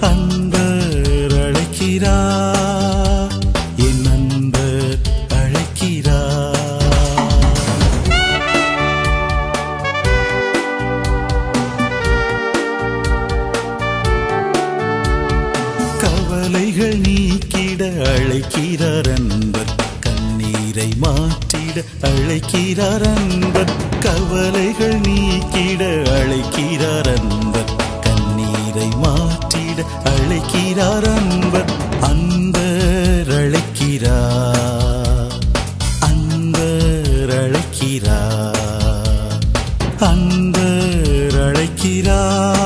அன்பர் அழைக்கிறார் என் அன்பர் அழைக்கிறார் கவலைகள் நீக்கிட அழைக்கிறார் அன்பர் கண்ணீரை மாற்றிட அழைக்கிறார் அன்பர் கவலைகள் நீக்கிட அழைக்கிறார் அன்பர் கண்ணீரை மாற்றிட அழைக்கிறார் அன்பர். அன்பர் அழைக்கிறார். அன்பர் அழைக்கிறார். அன்பர் அழைக்கிறார்.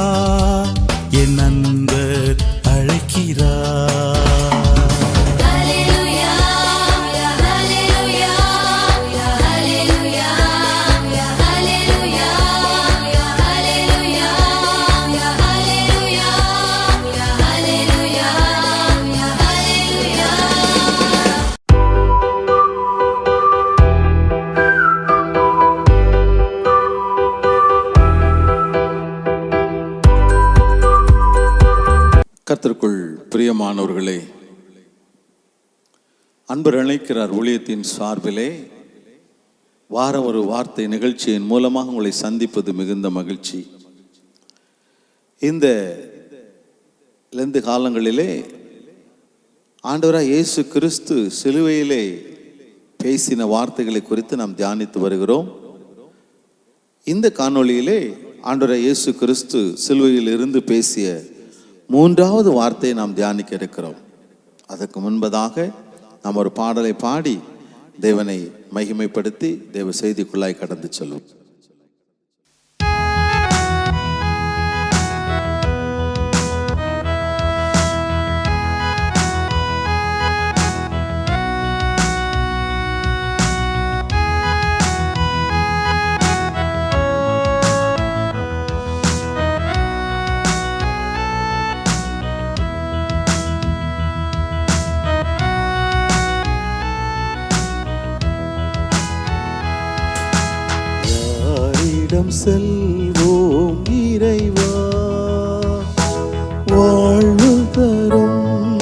பிரியமானவர்களே அன்பர் அழைக்கிறார் ஊழியத்தின் சார்பிலே. வாரம் ஒரு வார்த்தை நிகழ்ச்சியின் மூலமாக உங்களை சந்திப்பது மிகுந்த மகிழ்ச்சி. இந்த லெந்து காலங்களிலே ஆண்டவராக இயேசு கிறிஸ்து சிலுவையிலே பேசின வார்த்தைகளை குறித்து நாம் தியானித்து வருகிறோம். இந்த காணொளியிலே ஆண்டவராக இயேசு கிறிஸ்து சிலுவையில் இருந்து பேசிய மூன்றாவது வார்த்தையை நாம் தியானிக்க இருக்கிறோம். அதற்கு முன்பதாக நாம் ஒரு பாடலை பாடி தேவனை மகிமைப்படுத்தி தேவ செய்திக்குள்ளாய் கடந்து செல்வோம். செல்வோம் இறைவா. வாழ்வு தரும்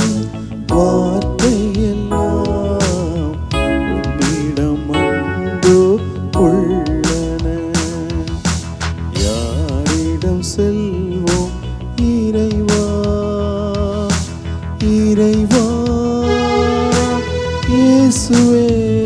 வார்த்தை எல்லாம் அன்போ உள்ளன. யாரிடம் செல்வோம் இறைவா? இறைவா இயேசுவே.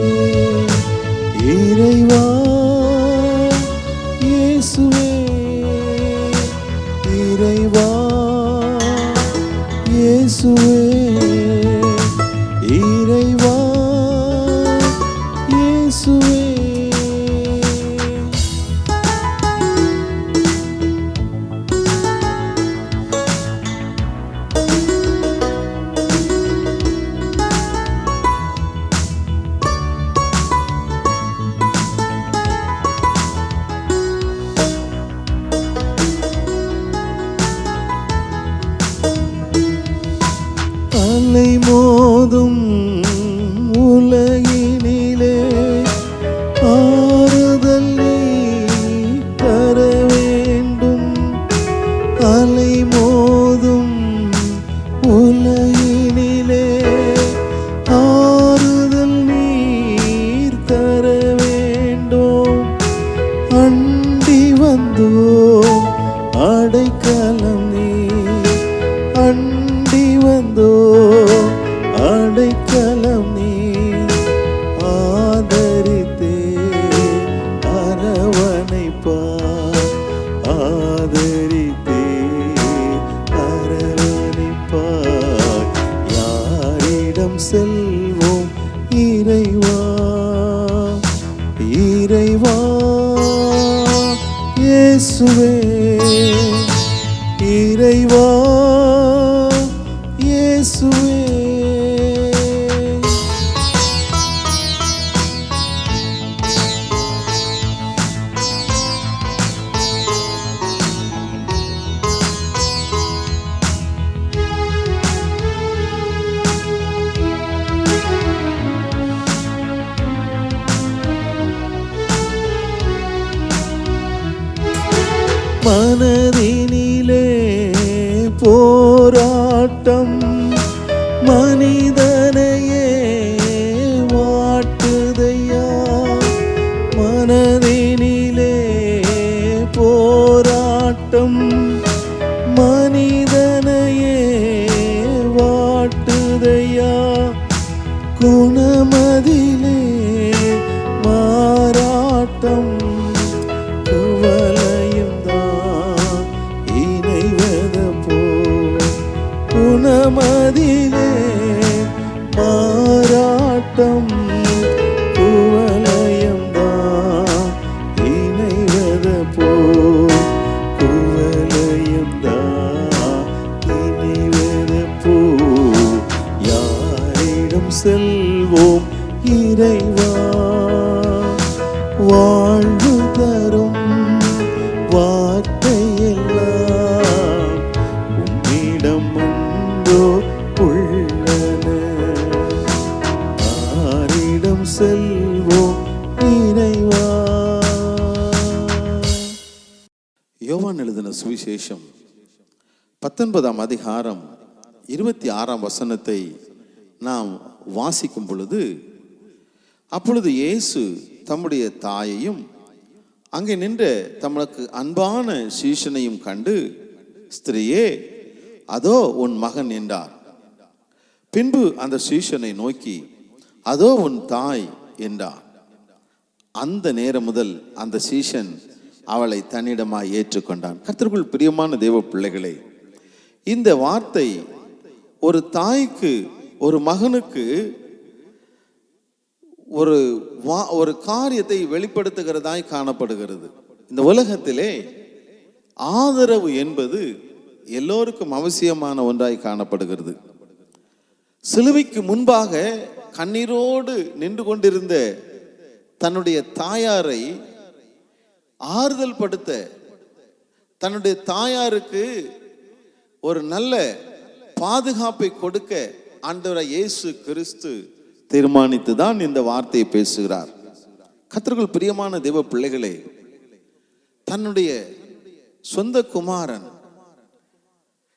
அலை மோதும் உலகினிலே. ஆறுதல் நீ தர வேண்டும். அலை மோதும் உலகினிலே. ஆறுதல் நீர் தர வேண்டும். அண்டி வந்தோ இயேசுவே மனதினிலே போராட்டம் மனிதனையே வாட்டுதையா? மனதினிலே போராட்டம் மனிதனையே வாட்டுதையா? குணம் சுவிசேஷம். பத்தொன்பதாம் அதிகாரம் இருபத்தி ஆறாம் வசனத்தை நாம் வாசிக்கும் பொழுது அப்பொழுது இயேசு தம்முடைய தாயையும் அங்கே நின்ற தமக்கு அன்பான சீஷனையும் கண்டு ஸ்திரீயே அதோ உன் மகன் என்றார். பின்பு அந்த சீஷனை நோக்கி அதோ உன் தாய் என்றார். அந்த நேரம் முதல் அந்த சீஷன் அவளை தன்னிடமாய் ஏற்றுக்கொண்டான். கர்த்தருக்குள் பிரியமான தேவ பிள்ளைகளே இந்த வார்த்தை ஒரு தாய்க்கு ஒரு மகனுக்கு ஒரு வா ஒரு காரியத்தை வெளிப்படுத்துகிறதாய் காணப்படுகிறது. இந்த உலகத்திலே ஆதரவு என்பது எல்லோருக்கும் அவசியமான ஒன்றாய் காணப்படுகிறது. சிலுவைக்கு முன்பாக கண்ணீரோடு நின்று கொண்டிருந்த தன்னுடைய தாயாரை ஆறுதல் படுத்த தன்னுடைய தாயாருக்கு ஒரு நல்ல பாதுகாப்பை கொடுக்க ஆண்டவராய் இயேசு கிறிஸ்து தீர்மானித்து தான் இந்த வார்த்தையை பேசுகிறார். கத்தர்கள் பிரியமான தேவ பிள்ளைகளே தன்னுடைய சொந்த குமாரன்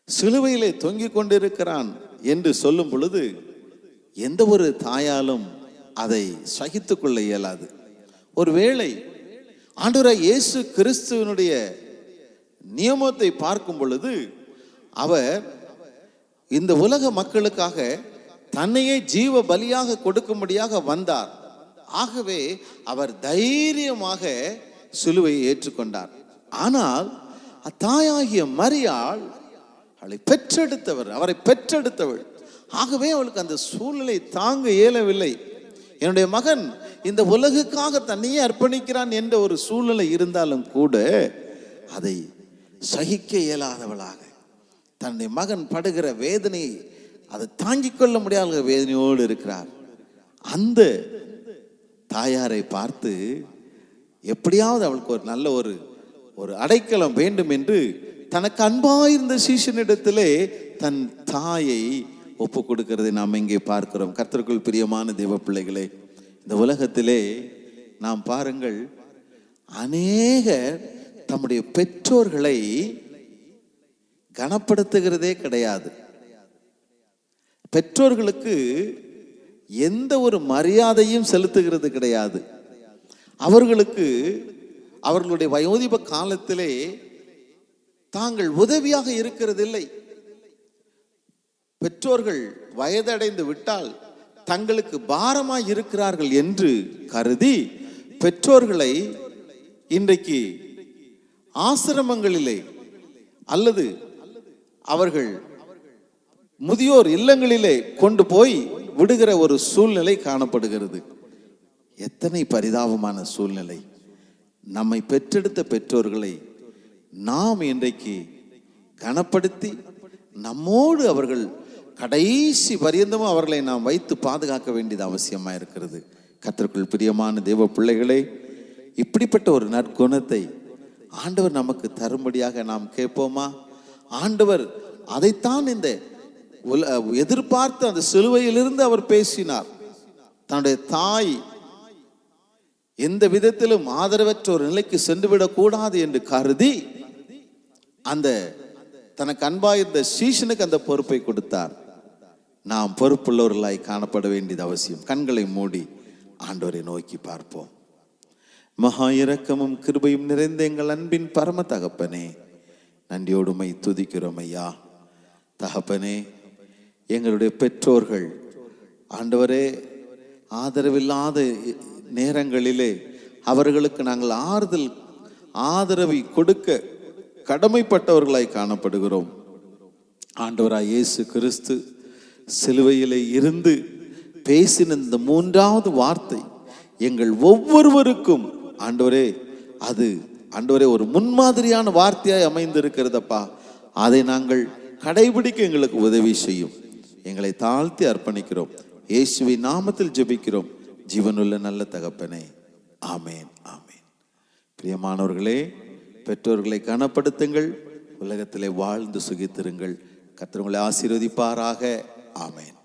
சிலுவையிலே தொங்கிக் கொண்டிருக்கிறான் என்று சொல்லும் பொழுது எந்த ஒரு தாயாலும் அதை சகித்துக்கொள்ள இயலாது. ஒருவேளை ஆண்டவராக இயேசு கிறிஸ்துவனுடைய நியமத்தை பார்க்கும் பொழுது அவர் இந்த உலக மக்களுக்காக தன்னையே ஜீவ பலியாக கொடுக்கும்படியாக வந்தார். ஆகவே அவர் தைரியமாக சிலுவையை ஏற்றுக்கொண்டார். ஆனால் அத்தாயாகிய மரியாள் அவளை பெற்றெடுத்தவர் அவரை பெற்றெடுத்தவள். ஆகவே அவளுக்கு அந்த சூழ்நிலை தாங்க இயலவில்லை. என்னுடைய மகன் இந்த உலகுக்காக தன்னையே அர்ப்பணிக்கிறான் என்ற ஒரு சூழ்நிலை இருந்தாலும் கூட அதை சகிக்க இயலாதவளாக தன்னுடைய மகன் படுகிற வேதனையை அதை தாங்கிக் கொள்ள முடியாத வேதனையோடு இருக்கிறார். அந்த தாயாரை பார்த்து எப்படியாவது அவளுக்கு ஒரு நல்ல ஒரு ஒரு அடைக்கலம் வேண்டும் என்று தனக்கு அன்பாயிருந்த சீசனிடத்திலே தன் தாயை ஒப்பு கொடுக்கிறதை நாம் இங்கே பார்க்கிறோம். கர்த்தருக்குள் பிரியமான தெய்வ பிள்ளைகளே இந்த உலகத்திலே நாம் பாருங்கள் அநேகர் தம்முடைய பெற்றோர்களை கனப்படுத்துகிறதே கிடையாது. பெற்றோர்களுக்கு எந்த ஒரு மரியாதையும் செலுத்துகிறது கிடையாது. அவர்களுக்கு அவர்களுடைய வயோதிப காலத்திலே தாங்கள் உதவியாக இருக்கிறதில்லை. பெற்றோர்கள் வயதடைந்து விட்டால் தங்களுக்கு பாரமாய் இருக்கிறார்கள் என்று கருதி பெற்றோர்களை இன்றைக்கு ஆசிரமங்களிலே அல்லது அவர்கள் முதியோர் இல்லங்களிலே கொண்டு போய் விடுகிற ஒரு சூழ்நிலை காணப்படுகிறது. எத்தனை பரிதாபமான சூழ்நிலை. நம்மை பெற்றெடுத்த பெற்றோர்களை நாம் இன்றைக்கு கனப்படுத்தி நம்மோடு அவர்கள் கடைசி பரியந்தமும் அவர்களை நாம் வைத்து பாதுகாக்க வேண்டியது அவசியமாக இருக்கிறது. கத்திற்குள் பிரியமான தேவ பிள்ளைகளே இப்படிப்பட்ட ஒரு நற்குணத்தை ஆண்டவர் நமக்கு தரும்படியாக நாம் கேட்போமா? ஆண்டவர் அதைத்தான் இந்த உல- எதிர்பார்த்து அந்த சிலுவையிலிருந்து அவர் பேசினார். தன்னுடைய தாய் எந்த விதத்திலும் ஆதரவற்ற ஒரு நிலைக்கு சென்றுவிடக் கூடாது என்று கருதி அந்த தனக்கு அன்பாயிருந்த சீசனுக்கு அந்த பொறுப்பை கொடுத்தார். நாம் பொறுப்புள்ளவர்களாய் காணப்பட வேண்டியது அவசியம். கண்களை மூடி ஆண்டவரை நோக்கி பார்ப்போம். மகா இரக்கமும் கிருபையும் நிறைந்த எங்கள் அன்பின் பரம தகப்பனே நன்றியோடுமை துதிக்கிறோம் ஐயா. தகப்பனே எங்களுடைய பெற்றோர்கள் ஆண்டவரே ஆதரவில்லாத நேரங்களிலே அவர்களுக்கு நாங்கள் ஆறுதல் ஆதரவை கொடுக்க கடமைப்பட்டவர்களாய் காணப்படுகிறோம். ஆண்டவராய் இயேசு கிறிஸ்து சிலுவையிலே இருந்து பேசின இந்த மூன்றாவது வார்த்தை எங்கள் ஒவ்வொருவருக்கும் ஆண்டவரே அது ஆண்டவரே ஒரு முன்மாதிரியான வார்த்தையாய் அமைந்திருக்கிறதப்பா. அதை நாங்கள் கடைபிடிக்க எங்களுக்கு உதவி செய்யும். எங்களை தாழ்த்தி அர்ப்பணிக்கிறோம். இயேசுவை நாமத்தில் ஜெபிக்கிறோம். ஜீவனுள்ள நல்ல தகப்பனே. ஆமேன் ஆமேன். பிரியமானவர்களே பெற்றோர்களை கனப்படுத்துங்கள். உலகத்திலே வாழ்ந்து சுகித்திருங்கள். கர்த்தர் ஆசீர்வதிப்பாராக. ஆமேன்